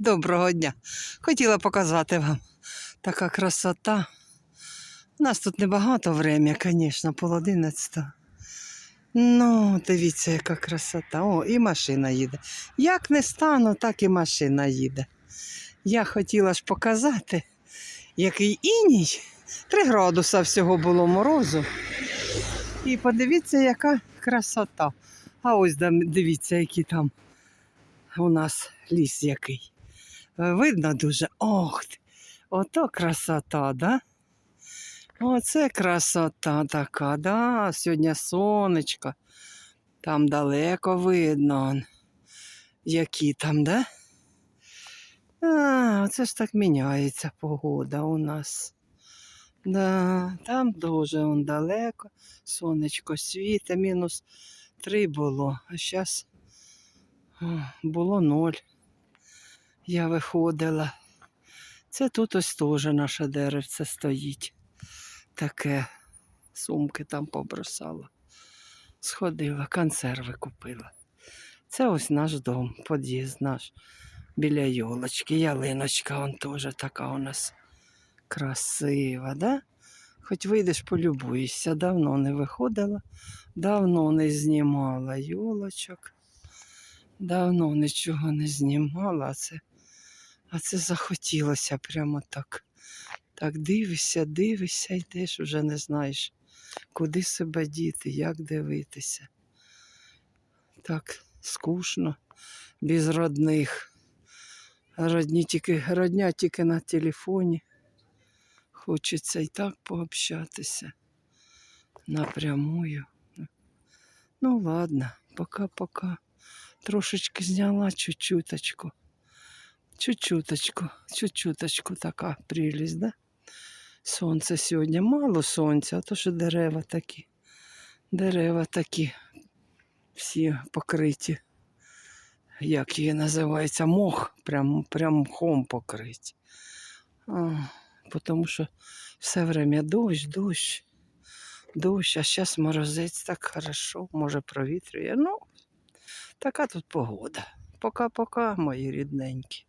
Доброго дня. Хотіла показати вам. Така красота. У нас тут небагато врем'я, звісно, пол одинадцята. Ну, дивіться, яка красота. О, і машина їде. Як не стану, так і машина їде. Я хотіла ж показати, який іній. Три градуса всього було морозу. І подивіться, яка красота. А ось дивіться, який там у нас ліс який. Е, Видно дуже. Ох, ото красота, да? Оце красота така, да? Сьогодні сонечко. Там далеко видно. Які там, да? А, оце ж так міняється погода у нас. Да, там дуже он далеко. Сонечко світе, мінус три було, а зараз було ноль. Я виходила. Це тут ось теж наше деревце стоїть. Таке сумки там побросала. Сходила, консерви купила. Це ось наш дом, під'їзд наш. Біля йолочки, ялиночка, он теж така у нас красива, да? Хоч вийдеш, полюбуєшся. Давно не виходила, давно не знімала йолочок. Давно нічого не знімала, це, а це захотілося прямо так. Так дивишся, дивишся, йдеш, вже не знаєш, куди себе діти, як дивитися. Так скучно, без родних. Родні тільки, родня тільки на телефоні. Хочеться і так пообщатися напрямую. Ну ладно, пока-пока. Трошечки зняла чуть-чуточку. Чуть-чуточку, чуть-чуточку така прелість, да? Сонце сьогодні мало сонця, а то що дерева такі. Дерева такі всі покриті. Як її називається? Мох, прям, прям мхом покриті. Тому що все время дощ, дощ, дощ, а зараз морозець так хорошо, може провітрює. Ну, така тут погода. Пока-пока, мої рідненькі.